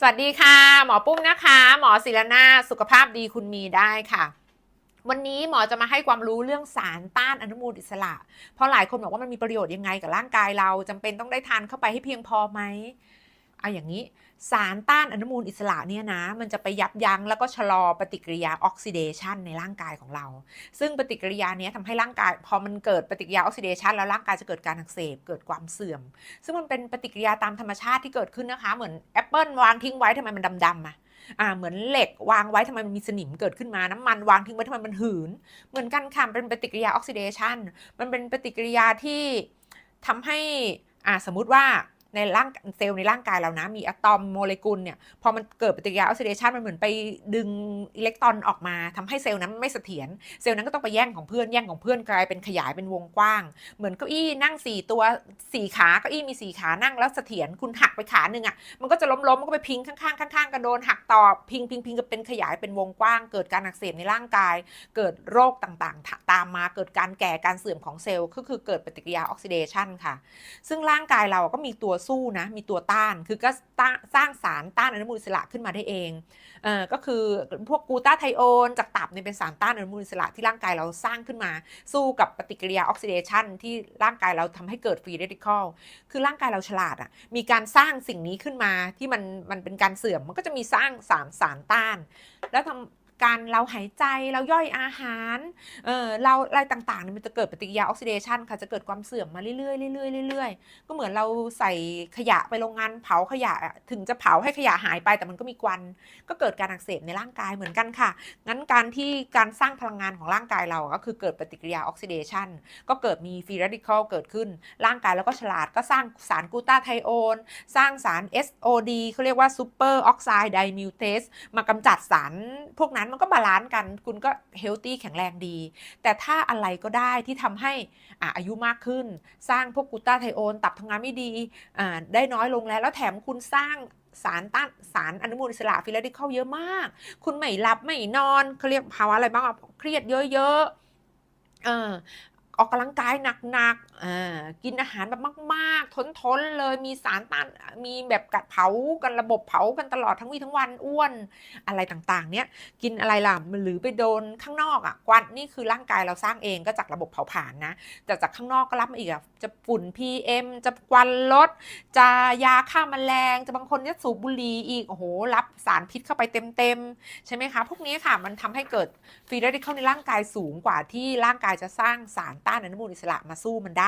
สวัสดีค่ะ หมอปุ้มนะคะ หมอศิลนาสุขภาพดีคุณมีได้ค่ะ วันนี้หมอจะมาให้ความรู้เรื่องสารต้านอนุมูลอิสระ เพราะหลายคนบอกว่ามันมีประโยชน์ยังไงกับร่างกายเราจำเป็นต้องได้ทานเข้าไปให้เพียงพอไหมเอาอย่างนี้ สารต้านอนุมูลอิสระเนี่ยนะ มันจะไปยับยั้งแล้วก็ชะลอปฏิกิริยาออกซิเดชันในร่างกายของเรา ซึ่งปฏิกิริยาเนี้ยทำให้ร่างกาย พอมันเกิดปฏิกิริยาออกซิเดชันแล้วร่างกายจะเกิดการอักเสบเกิดความเสื่อม ซึ่งมันเป็นปฏิกิริยาตามธรรมชาติที่เกิดขึ้นนะคะ เหมือนแอปเปิลวางทิ้งไว้ทำไมมันดำๆอะอ่าเหมือนเหล็กวางไว้ทำไมมันมีสนิมเกิดขึ้นมาน้ำมันวางทิ้งไว้ทำไมมันหืน เหมือนกันค่ะเป็นปฏิกิริยาออกซิเดชันมันเป็นปฏิกิริยาที่ทำให้อ่าสมมุติว่า ในร่างเซลล์ในร่างกายเรานะ มีอะตอมโมเลกุลเนี่ยพอมันเกิดปฏิกิริยาออกซิเดชันมันเหมือนไปดึงอิเล็กตรอนออกมาทำให้เซลล์นั้นไม่เสถียรเซลล์นั้นก็ต้องไปแย่งของเพื่อนแย่งของเพื่อนกลายเป็นขยายเป็นวงกว้าง เหมือนเก้าอี้นั่งสี่ตัวสี่ขาเก้าอี้มีสี่ขานั่งแล้วเสถียรคุณหักไปขาหนึ่งอะมันก็จะล้มล้มมันก็ไปพิงข้างๆข้างๆกันโดนหักต่อพิงพิงพิงก็เป็นขยายเป็นวงกว้าง เกิดการอักเสบในร่างกาย เกิดโรคต่างๆ ตามมาเกิดการแก่การเสื่อมของเซลล์ก็คือเกิดปฏิกิริยาออกซิเดชันค่ะ ซึ่งร่างกายเราก็มีตัวสู้นะ มีตัวต้าน คือก็สร้างสารต้านอนุมูลอิสระขึ้นมาได้เองเออก็คือพวกกูตาไทโอนจากตับเนี่ยเป็นสารต้านอนุมูลอิสระที่ร่างกายเราสร้างขึ้นมา สู้กับปฏิกิริยาออกซิเดชันที่ร่างกายเราทำให้เกิดฟรีเรดิคอลคือร่างกายเราฉลาดอะ่ะ มีการสร้างสิ่งนี้ขึ้นมาที่มันมันเป็นการเสื่อม มันก็จะมีสร้างสารสารต้าน แล้วทำ การเราหายใจเราย่อยอาหารเออเราอะไรต่างๆมันจะเกิดปฏิกิริยาออกซิเดชันค่ะจะเกิดความเสื่อมมาเรื่อยๆเรื่อยๆเรื่อยๆก็เหมือนเราใส่ขยะไปโรงงานเผาขยะถึงจะเผาให้ขยะหายไปแต่มันก็มีควัน ก็เกิดการอักเสบในร่างกายเหมือนกันค่ะงั้นการที่การสร้างพลังงานของร่างกายเราก็คือเกิดปฏิกิริยาออกซิเดชันก็เกิดมีฟรีเรดิคอลเกิดขึ้น ร่างกายแล้วก็ฉลาดก็สร้างสารกูตาไทโอนสร้างสาร SOD เขาเรียกว่าซูเปอร์ออกไซด์ไดนิวเทสมากำจัดสารพวกนั้นมันก็บาลานซ์กัน คุณก็เฮลตี้แข็งแรงดี แต่ถ้าอะไรก็ได้ที่ทำให้อะอายุมากขึ้น สร้างพวกกูต้าไทโอน ตับทำงานไม่ดีอ่าได้น้อยลงแล้ว แล้วแถมคุณสร้างสารต้านสารอนุมูลอิสระฟิลาดิคอลเยอะมาก คุณไม่หลับไม่นอนเขาเรียกภาวะอะไรบ้างอะเครียดเยอะๆเออออกกำลังกายหนัก กินอาหารแบบมากๆ ทนๆ เลย มีสารต้าน มีแบบกัดเผากันระบบเผากันตลอดทั้งวี่ทั้งวันอ้วนอะไรต่างๆ เนี้ยกินอะไรล่ะหรือไปโดนข้างนอกอะควันนี่คือร่างกายเราสร้างเองก็จากระบบเผาผลาญนะแต่จากข้างนอกก็รับมาอีกอะจะฝุ่น PM จะควันรถจะยาฆ่าแมลง จะบางคนจะสูบบุหรี่อีกโอ้โหรับสารพิษเข้าไปเต็มๆ ใช่ไหมคะ พวกนี้ค่ะมันทำให้เกิดฟรีเรดิคอลในร่างกายสูงกว่าที่ร่างกายจะสร้างสารต้านอนุมูลอิสระมาสู้มันได้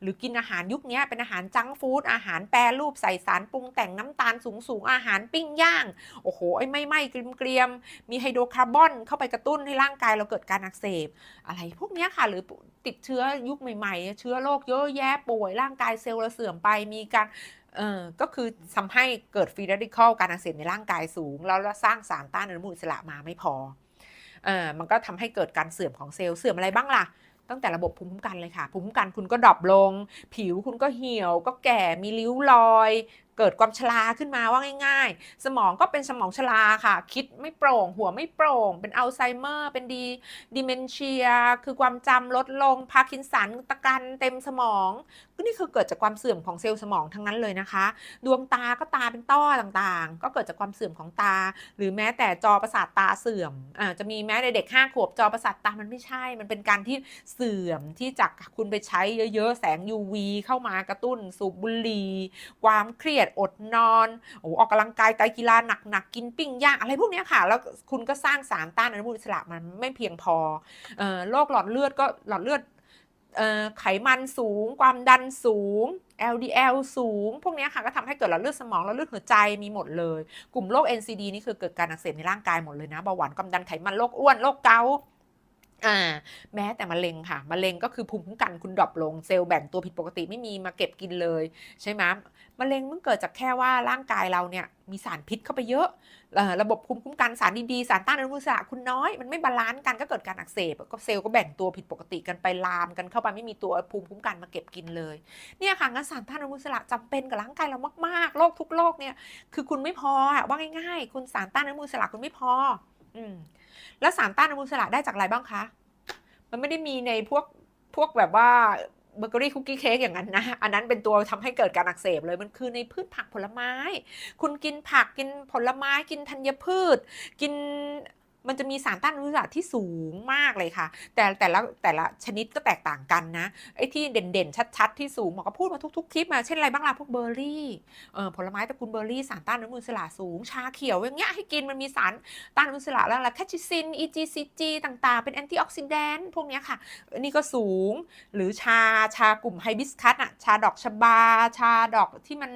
หรือกินอาหารยุคนี้เป็นอาหารจังฟู้ดอาหารแปรรูปใส่สารปรุงแต่งน้ำตาลสูงๆอาหารปิ้งย่าง โอ้โหไอ้ไม่ไหม้เกรียมๆมีไฮโดรคาร์บอนเข้าไปกระตุ้นให้ร่างกายเราเกิดการอักเสบ อะไรพวกนี้ค่ะหรือติดเชื้อยุคใหม่ๆ เชื้อโรคเยอะแยะป่วยร่างกายเซลล์เราเสื่อมไปมีการเออก็คือทำให้เกิดฟรีเรดิคอลการอักเสบในร่างกายสูง แล้วเราสร้างสารต้านอนุมูลอิสระมาไม่พอเออมันก็ทำให้เกิดการเสื่อมของเซลล์เสื่อมอะไรบ้างล่ะ ตั้งแต่ระบบภูมิคุ้มกันเลยค่ะ ภูมิคุ้มกันคุณก็ดรอปลง ผิวคุณก็เหี่ยว ก็แก่มีริ้วรอย เกิดความชราขึ้นมาว่าง่าย ๆ สมองก็เป็นสมองชราค่ะ คิดไม่โปร่ง หัวไม่โปร่ง เป็นอัลไซเมอร์ เป็นดีดิเมนเชีย คือความจำลดลง พาร์กินสันตะกันเต็มสมอง ก็นี่คือเกิดจากความเสื่อมของเซลล์สมองทั้งนั้นเลยนะคะ ดวงตาก็ตาเป็นต้อต่างๆ ก็เกิดจากความเสื่อมของตา หรือแม้แต่จอประสาทตาเสื่อมอ่าจะมีแม้ในเด็ก5ขวบจอประสาทตามันไม่ใช่ มันเป็นการที่เสื่อมที่จากคุณไปใช้เยอะๆแสง UV เข้ามากระตุ้นสูบบุหรี่ความเครียดอดนอนโอ้ออกกำลังกายไตกีฬาหนักๆกินปิ้งย่างอะไรพวกนี้ค่ะ แล้วคุณก็สร้างสารต้านอนุมูลอิสระมันไม่เพียงพอออโรคหลอดเลือดก็หลอดเลือดไขมันสูง ความดันสูง LDL สูง พวกนี้ค่ะก็ทำให้เกิดหลอดเลือดสมองหลอดเลือดหัวใจมีหมดเลย กลุ่มโรค NCD นี่คือเกิดการอักเสบในร่างกายหมดเลยนะเบาหวานความดันไขมันโรคอ้วนโรคเกาต์ อ่าแม้แต่มะเร็งค่ะมะเร็งก็คือภูมิคุ้มกันคุณดรอปลงเซลล์แบ่งตัวผิดปกติไม่มีมาเก็บกินเลย ใช่ไหมมะเร็งมันเกิดจากแค่ว่าร่างกายเราเนี่ยมีสารพิษเข้าไปเยอะ ระบบภูมิคุ้มกันสารดีๆ สารต้านอนุมูลอิสระคุณน้อย มันไม่บาลานซ์กันก็เกิดการอักเสบก็เซลล์ก็แบ่งตัวผิดปกติกันไปลามกันเข้าไปไม่มีตัวภูมิคุ้มกันมาเก็บกินเลยเนี่ยค่ะงั้นสารต้านอนุมูลอิสระจำเป็นกับร่างกายเรามากๆโรคทุกโรคเนี่ยคือคุณไม่พอว่าง่ายๆ คุณสารต้านอนุมูลอิสระคุณไม่พอ อืม แล้วสารต้านอนุมูลอิสระได้จากอะไรบ้างคะ มันไม่ได้มีในพวกพวกแบบว่าเบเกอรี่คุกกี้เค้กอย่างนั้นนะ อันนั้นเป็นตัวทำให้เกิดการอักเสบเลย มันคือในพืชผักผลไม้ คุณกินผักกินผลไม้กินธัญพืช กิน มันจะมีสารต้านอนุมูลอิสระที่สูงมากเลยค่ะ แต่แต่ละแต่ละชนิดก็แตกต่างกันนะไอ้ที่เด่นๆ ชัดๆ ที่สูงหมอก็พูดมาทุกๆคลิปมาเช่นอะไรบ้างล่ะพวกเบอร์รี่เอ่อผลไม้ตระกูลเบอร์รี่สารต้านอนุมูลอิสระสูง ชาเขียวอย่างเงี้ยให้กินมันมีสารต้านอนุมูลอิสระแล้วอะแคชิซิน EGCG ต่างๆ เป็นแอนตี้ออกซิแดนต์พวกเนี้ยค่ะนนี้ก็สูงหรือชาชากลุ่มไฮบิสคัสอะชาดอกชบา ชาดอกที่มัน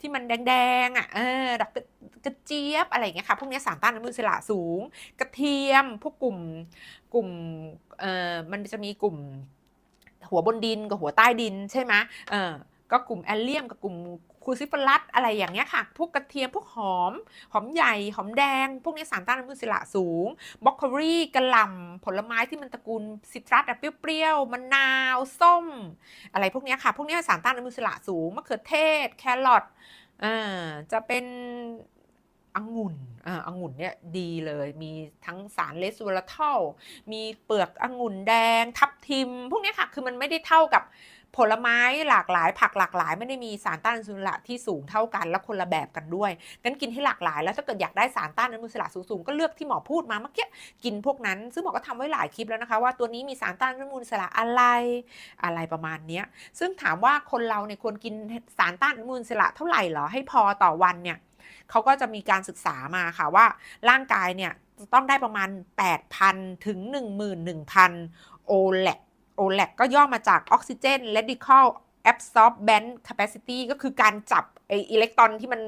ที่มันแดงๆอะเออดอกกระเจี๊ยบอะไรเงี้ยค่ะพวกนี้สารต้านอนุมูลอิสระสูง กระเทียมพวกกลุ่มกลุ่มเอ่อมันจะมีกลุ่มหัวบนดินกับหัวใต้ดินใช่ไหมเออก็กลุ่มแอลเลียมกับกลุ่ม คูซิฟลัสอะไรอย่างเงี้ยค่ะ พวกกระเทียมพวกหอม หอมใหญ่ หอมแดง พวกนี้สารต้านอนุมูลอิสระสูงบล็อกโคลี่กระหล่ำผลไม้ที่มันตระกูลซิตรัสอะเปรี้ยวๆมะนาว ส้ม อะไรพวกนี้ค่ะ พวกนี้สารต้านอนุมูลอิสระสูงมะเขือเทศ แครอทอ่าจะเป็นองุ่นอ่าองุ่นเนี่ยดีเลย มีทั้งสารเลสโวลาทอลมีเปลือกองุ่นแดง ทับทิม พวกนี้ค่ะ คือมันไม่ได้เท่ากับ ผลไม้หลากหลาย ผักหลากหลายไม่ได้มีสารต้านอนุมูลอิสระที่สูงเท่ากันและคนละแบบกันด้วยงั้นกินให้หลากหลาย แล้วถ้าเกิดอยากได้สารต้านอนุมูลอิสระสูงๆก็เลือกที่หมอพูดมาเมื่อกี้กินพวกนั้น ซึ่งหมอก็ทำไว้หลายคลิปแล้วนะคะว่าตัวนี้มีสารต้านอนุมูลอิสระอะไรอะไรประมาณนี้ซึ่งถามว่าคนเราเนี่ยควรกินสารต้านอนุมูลอิสระเท่าไหร่เหรอให้พอต่อวันเนี่ยเขาก็จะมีการศึกษามาค่ะว่าร่างกายเนี่ยต้องได้ประมาณ 8,000 ถึง 11,000 โอแลก โอแลกก็ย่อมาจาก Oxygen Radical Absorbent Capacity ก็คือการจับไออิเล็กตรอนที่มัน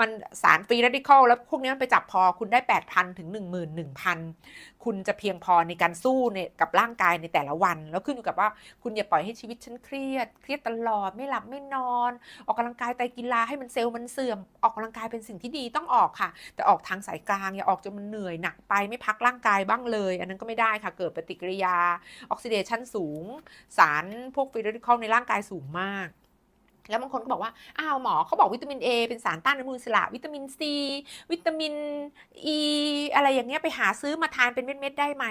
มันสารฟรี radical แล้วพวกนี้มันไปจับพอคุณได้ 8,000 ถึง 11,000 คุณจะเพียงพอในการสู้ในกับร่างกายในแต่ละวัน แล้วขึ้นอยู่กับว่าคุณอย่าปล่อยให้ชีวิตฉันเครียด เครียดตลอดไม่หลับไม่นอน ออกกำลังกายไตกีฬาให้มันเซลล์มันเสื่อม ออกกำลังกายเป็นสิ่งที่ดีต้องออกค่ะ แต่ออกทางสายกลางอย่าออกจนมันเหนื่อยหนักไปไม่พักร่างกายบ้างเลย อันนั้นก็ไม่ได้ค่ะ เกิดปฏิกิริยา ออกซิเดชันสูง สารพวกฟรีเรดิคอลในร่างกายสูงมาก แล้วบางคนก็บอกว่า อ้าวหมอเขาบอกวิตามิน A เป็นสารต้านอนุมูลอิสระวิตามิน C วิตามิน E อะไรอย่างเงี้ยไปหาซื้อมาทานเป็นเม็ดๆได้ไหม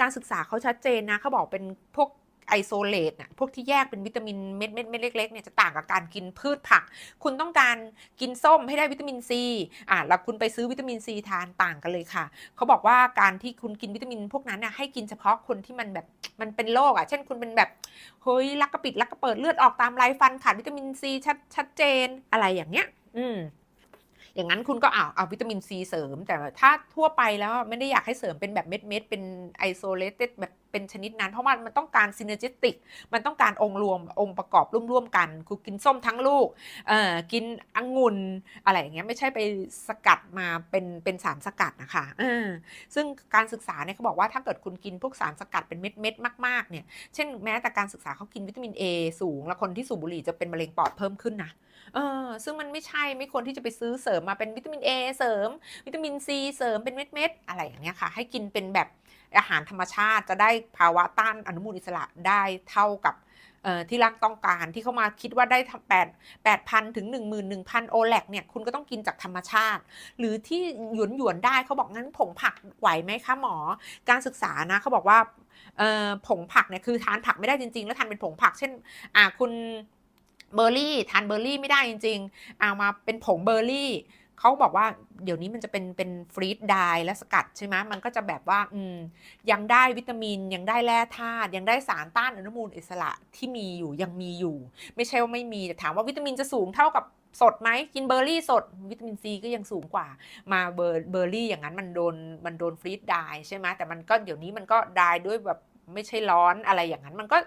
การศึกษาเขาชัดเจนนะเขาบอกเป็นพวก ไอโซเลตน่ะพวกที่แยกเป็นวิตามินเม็ดเม็ดเม็ดเล็กๆเนี่ยจะต่างกับการกินพืชผัก คุณต้องการกินส้มให้ได้วิตามินซีอะแล้วคุณไปซื้อวิตามินซีทานต่างกันเลยค่ะ เขาบอกว่าการที่คุณกินวิตามินพวกนั้นน่ะให้กินเฉพาะคนที่มันแบบมันเป็นโรคอะ เช่นคุณเป็นแบบเฮ้ยลักกระปิดลักกระเปิดเลือดออกตามไรฟันขาดวิตามินซีชัดชัดเจนอะไรอย่างเงี้ย อืมอย่างนั้นคุณก็เอาเอาวิตามินซีเสริม แต่ถ้าทั่วไปแล้วไม่ได้อยากให้เสริมเป็นแบบเม็ดเม็ดเป็นไอโซเลตแบบเป็นชนิดนั้นเพราะว่ามันต้องการซินเนจิติก มันต้องการองค์รวมองค์ประกอบร่วมๆกันคือกินส้มทั้งลูกเอ่อกินองุ่นอะไรอย่างเงี้ยไม่ใช่ไปสกัดมาเป็นเป็นสารสกัดนะคะเออซึ่งการศึกษาเนี่ยเขาบอกว่าถ้าเกิดคุณกินพวกสารสกัดเป็นเม็ดเม็ดๆมากๆเนี่ยเช่นแม้แต่การศึกษาเขากินวิตามิน A สูง แล้วคนที่สูบบุหรี่จะเป็นมะเร็งปอดเพิ่มขึ้นนะเออซึ่งมันไม่ใช่ไม่ควรที่จะไปซื้อเสริมมาเป็นวิตามิน A เสริม วิตามิน C เสริมเป็นเม็ดๆอะไรอย่างเงี้ยค่ะ ให้กินเป็นแบบ อาหารธรรมชาติจะได้ภาวะต้านอนุมูลอิสระได้เท่ากับที่ร่างต้องการที่เขามาคิดว่าได้แปดแปดพันถึงหนึ่งหมื่นหนึ่งพันโอแลกเนี่ยคุณก็ต้องกินจากธรรมชาติ หรือที่หยวนหยวนได้เขาบอกงั้นผงผักไหวไหมคะหมอ การศึกษานะเขาบอกว่าผงผักเนี่ยคือทานผักไม่ได้จริง ๆ แล้วทานเป็นผงผัก เช่นอ่าคุณเบอร์รี่ทานเบอร์รี่ไม่ได้จริง ๆ เอามาเป็นผงเบอร์รี่ เขาบอกว่าเดี๋ยวนี้มันจะเป็นเป็นฟรีดไดและสกัดใช่ไหมมันก็จะแบบว่าอืมยังได้วิตามิน ยังได้แร่ธาตุยังได้สารต้านอนุมูลอิสระที่มีอยู่ยังมีอยู่ ไม่ใช่ว่าไม่มีแต่ถามว่าวิตามินจะสูงเท่ากับสดไหมกินเบอร์รี่สดวิตามินซีก็ยังสูงกว่า มาเบอร์เบอร์รี่อย่างนั้นมันโดนมันโดนฟรีดไดใช่ไหมแต่มันก็เดี๋ยวนี้มันก็ไดด้วยแบบไม่ใช่ร้อนอะไรอย่างนั้น มันก็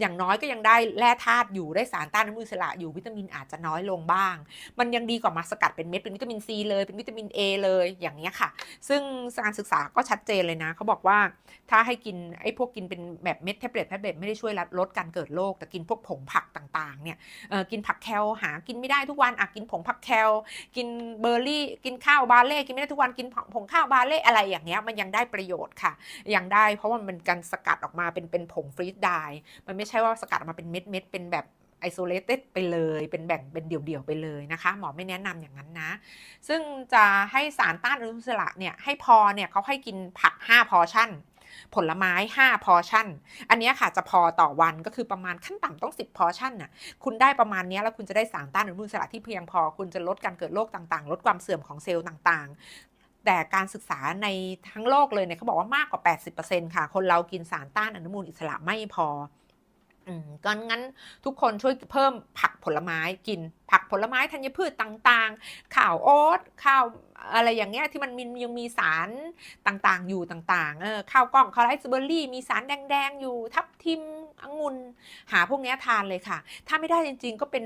อย่างน้อยก็ยังได้แร่ธาตุอยู่ได้สารต้านอนุมูลอิสระอยู่วิตามินอาจจะน้อยลงบ้าง มันยังดีกว่ามาสกัดเป็นเม็ดเป็นวิตามินซีเลยเป็นวิตามิน A เลยอย่างนี้ค่ะ ซึ่งการศึกษาก็ชัดเจนเลยนะเขาบอกว่าถ้าให้กินไอ้พวกกินเป็นแบบเม็ดแท็บเล็ตแท็บเล็ตไม่ได้ช่วยลดการเกิดโรคแต่กินพวกผงผักต่างๆเนี่ยกินผักแคลหากินไม่ได้ทุกวันอะกินผงผักแคลกินเบอร์รี่ กินข้าวบาเล่กินไม่ได้ทุกวันกินผงข้าวบาเล่อะไรอย่างเงี้ยมันยังได้ประโยชน์ค่ะ ยังได้เพราะว่ามันเป็นการสกัดออกมาเป็นเป็นผงฟรีดไดมันไม่ใช่ว่าสกัดออกมาเป็นเม็ดเม็ดเป็นแบบไอโซเลตไปเลย เป็นแบ่งเป็นเดี่ยวๆไปเลยนะคะ หมอไม่แนะนำอย่างนั้นนะ ซึ่งจะให้สารต้านอนุมูลอิสระเนี่ยให้พอเนี่ยเขาให้กินผัก 5 พอชั่น ผลไม้ 5 พอชั่น อันนี้ค่ะจะพอต่อวันก็คือประมาณขั้นต่ำต้อง 10 พอชั่นน่ะคุณได้ประมาณนี้แล้วคุณจะได้สารต้านอนุมูลอิสระที่เพียงพอ คุณจะลดการเกิดโรคต่างๆ ลดความเสื่อมของเซลล์ต่างๆแต่การศึกษาในทั้งโลกเลยเนี่ยเขาบอกว่ามากกว่า 80%ค่ะ คนเรากินสารต้านอนุมูลอิสระไม่พอ ก็งั้นทุกคนช่วยเพิ่มผักผลไม้กิน ผักผลไม้ธัญพืชต่างๆข้าวโอ๊ตข้าวอะไรอย่างเงี้ยที่มันมียังมีสารต่างๆ อยู่ต่างๆเออข้าวกล้องข้าวไรซ์เบอร์รี่ มีสารแดงๆ อยู่ทับทิมองุ่นหาพวกเนี้ยทานเลยค่ะ ถ้าไม่ได้จริงๆ ก็เป็น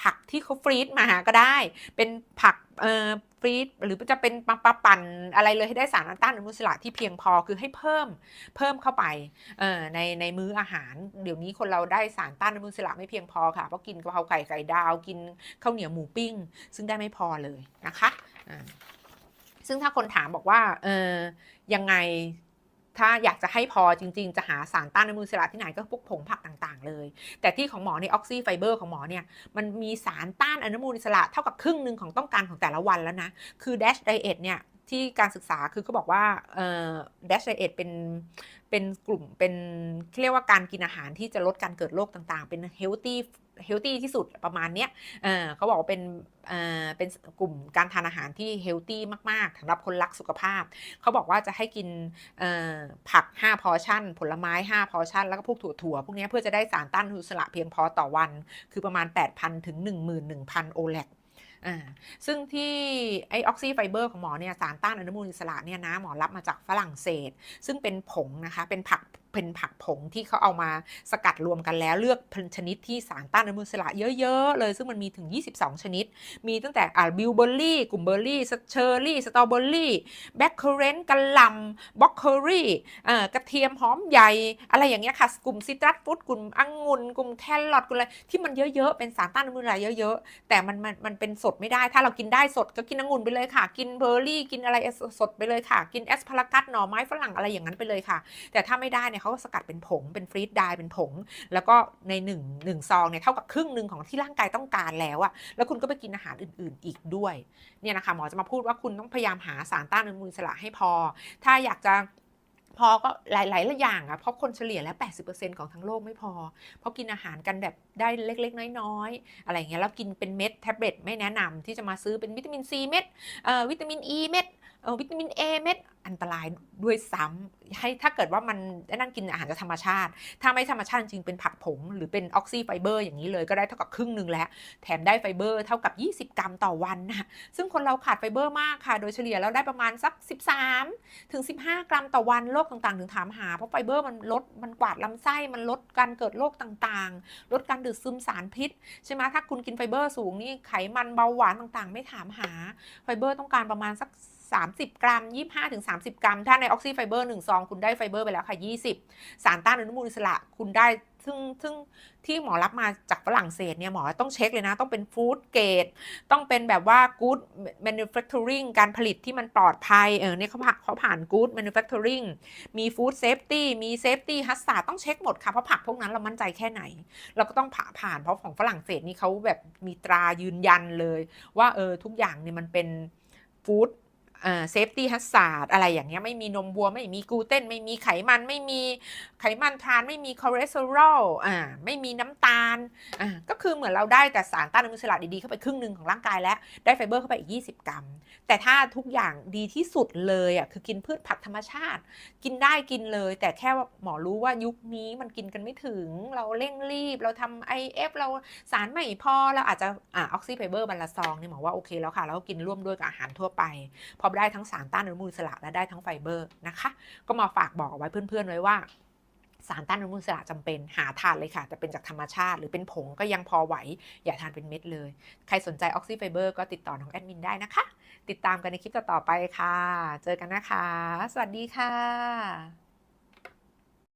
ผักที่เขาฟรีซมาก็ได้ เป็นผักเอ่อ ฟรีดหรือจะเป็นปะปะปั่นอะไรเลยให้ได้สารต้านอนุมูลอิสระที่เพียงพอคือให้เพิ่มเพิ่มเข้าไปในในมื้ออาหาร เดี๋ยวนี้คนเราได้สารต้านอนุมูลอิสระไม่เพียงพอค่ะเพราะกินกะเพราไก่ไก่ดาวกินข้าวเหนียวหมูปิ้ง ซึ่งได้ไม่พอเลยนะคะซึ่งถ้าคนถามบอกว่าเออยังไง ถ้าอยากจะให้พอจริง ๆ จะหาสารต้านอนุมูลอิสระที่ไหนก็พวกผงผักต่างๆ เลย แต่ที่ของหมอในออกซิไฟเบอร์ของหมอเนี่ยมันมีสารต้านอนุมูลอิสระเท่ากับครึ่งหนึ่งของต้องการของแต่ละวันแล้วนะคือ Dash Diet เนี่ย ที่การศึกษาคือเขาบอกว่าเอ่อ Dash Diet เป็นเป็นกลุ่มเป็นเรียกว่าการกินอาหารที่จะลดการเกิดโรคต่างๆ เป็น healthy healthy ที่สุดประมาณเนี้ยเออเขาบอกว่าเป็นเอ่อเป็นกลุ่มการทานอาหารที่ healthy มากๆสำหรับคนรักสุขภาพ เขาบอกว่าจะให้กินเอ่อผัก 5 พอชั่น ผลไม้ 5 พอชั่น แล้วก็พวกถั่วๆพวกเนี้ยเพื่อจะได้สารต้านอนุมูลอิสระเพียงพอต่อวัน คือประมาณ 8,000 ถึง 11,000 โอแลก อ่าซึ่งที่ไอออกซิไฟเบอร์ของหมอเนี่ยสารต้านอนุมูลอิสระเนี่ยนะหมอรับมาจากฝรั่งเศส ซึ่งเป็นผงนะคะเป็นผัก เป็นผักผงที่เขาเอามาสกัดรวมกันแล้ว เลือกชนิดที่สารต้านอนุมูลอิสระเยอะๆ เลย ซึ่งมันมีถึง 22 ชนิด มีตั้งแต่อ่าบิวเบอร์รี่กลุ่มเบอร์รี่เชอร์รี่สตรอเบอร์รี่แบล็คเคอร์เรนต์กะหล่ำบล็อกเคอรี่กระเทียมหอมใหญ่ อะไรอย่างเงี้ยค่ะ กลุ่มซิตรัสฟรุตกลุ่มองุ่นกลุ่มแครอทกลุ่มอะไรที่มันเยอะๆ เป็นสารต้านอนุมูลอิสระเยอะๆ แต่มันมันมันเป็นสดไม่ได้ ถ้าเรากินได้สดก็กินองุ่นไปเลยค่ะ กินเบอร์รี่ กินอะไรสดไปเลยค่ะ กินแอสพารากัสหน่อไม้ฝรั่งอะไรอย่างนั้นไปเลยค่ะ แต่ถ้าไม่ได้เนี่ยเขาก็สกัดเป็นผงเป็นฟรีดไดเป็นผง แล้วก็ในหนึ่งหนึ่งซองเนี่ยเท่ากับครึ่งหนึ่งของที่ร่างกายต้องการแล้วอะแล้วคุณก็ไปกินอาหารอื่น ๆ อีกด้วยเนี่ยนะคะหมอจะมาพูดว่าคุณต้องพยายามหาสารต้านอนุมูลอิสระให้พอ ถ้าอยากจะพอก็หลายๆอย่างอะเพราะคนเฉลี่ยแล้ว 80%ของทั้งโลกไม่พอ เพราะกินอาหารกันแบบได้เล็กๆ น้อยๆ อะไรเงี้ยแล้วกินเป็นเม็ดแท็บเล็ตไม่แนะนำที่จะมาซื้อเป็นวิตามินซีเม็ดอ่อวิตามินอีเม็ด วิตามิน A เม็ดอันตรายด้วยซ้ำให้ถ้าเกิดว่ามันนั่นกินอาหารจากธรรมชาติ ถ้าไม่ธรรมชาติจริงเป็นผักผง หรือเป็นออกซิไฟเบอร์อย่างนี้เลยก็ได้เท่ากับครึ่งหนึ่งแล้ว แถมได้ไฟเบอร์เท่ากับ 20 กรัมต่อวันนะซึ่งคนเราขาดไฟเบอร์มากค่ะ โดยเฉลี่ยแล้วได้ประมาณสัก 13 ถึง 15 กรัมต่อวันโรคต่างๆ ถึงถามหา เพราะไฟเบอร์มันลดมันกวาดลำไส้มันลดการเกิดโรคต่างๆ ลดการดูดซึมสารพิษใช่ไหมถ้าคุณกินไฟเบอร์สูงนี่ไขมันเบาหวานต่างๆ ไม่ถามหาไฟเบอร์ต้องการประมาณสัก 30 กรัม 25ถึง30 กรัม ถ้าในออกซิไฟเบอร์1ซองคุณได้ไฟเบอร์ไปแล้วค่ะ 20 สารต้านอนุมูลอิสระคุณได้ซึ่งซึ่งที่หมอรับมาจากฝรั่งเศสเนี่ยหมอต้องเช็คเลยนะ ต้องเป็นฟู้ดเกรดต้องเป็นแบบว่า good manufacturing การผลิตที่มันปลอดภัยเออเนี่ยเขาผ่านเขาผ่าน good manufacturing มี food safety มี safety hazard ต้องเช็คหมดค่ะ เพราะผักพวกนั้นเรามั่นใจแค่ไหน เราก็ต้องผ่าผ่านเพราะของฝรั่งเศสนี่เขาแบบมีตรายืนยันเลย ว่าเออทุกอย่างเนี่ยมันเป็นฟู้ด เซฟตี้ฮัสซาร์ดอะไรอย่างเงี้ยไม่มีนมวัว ไม่มีกลูเตนไม่มีไขมันไม่มีไขมันทรานไม่มีคอเลสเตอรอลอ่าไม่มีน้ำตาลอ่าก็คือเหมือนเราได้แต่สารต้านอนุมูลอิสระดีๆเข้าไปครึ่งหนึ่งของร่างกายแล้ว ได้ไฟเบอร์เข้าไปอีก 20 กรัม แต่ถ้าทุกอย่างดีที่สุดเลยอะคือกินพืชผักธรรมชาติ กินได้กินเลย แต่แค่ว่าหมอรู้ว่ายุคนี้มันกินกันไม่ถึง เราเร่งรีบ เราทำ IF เอฟเราสารไม่พอเราอาจจะอ่าออกซิไฟเบอร์บรรละซองเนี่ยหมอว่าโอเคแล้วค่ะแล้วก็กินร่วมด้วยกับอาหารทั่วไปพอได้ทั้งสารต้านอนุมูลอิสระและได้ทั้งไฟเบอร์นะคะ ก็มาฝากบอกเอาไว้เพื่อนๆไว้ว่าสารต้านอนุมูลอิสระจำเป็นหาทานเลยค่ะแต่เป็นจากธรรมชาติ หรือเป็นผงก็ยังพอไหว อย่าทานเป็นเม็ดเลย ใครสนใจออกซิไฟเบอร์ก็ติดต่อน้องแอดมินได้นะคะ ติดตามกันในคลิปต่อๆไปค่ะ เจอกันนะคะ สวัสดีค่ะ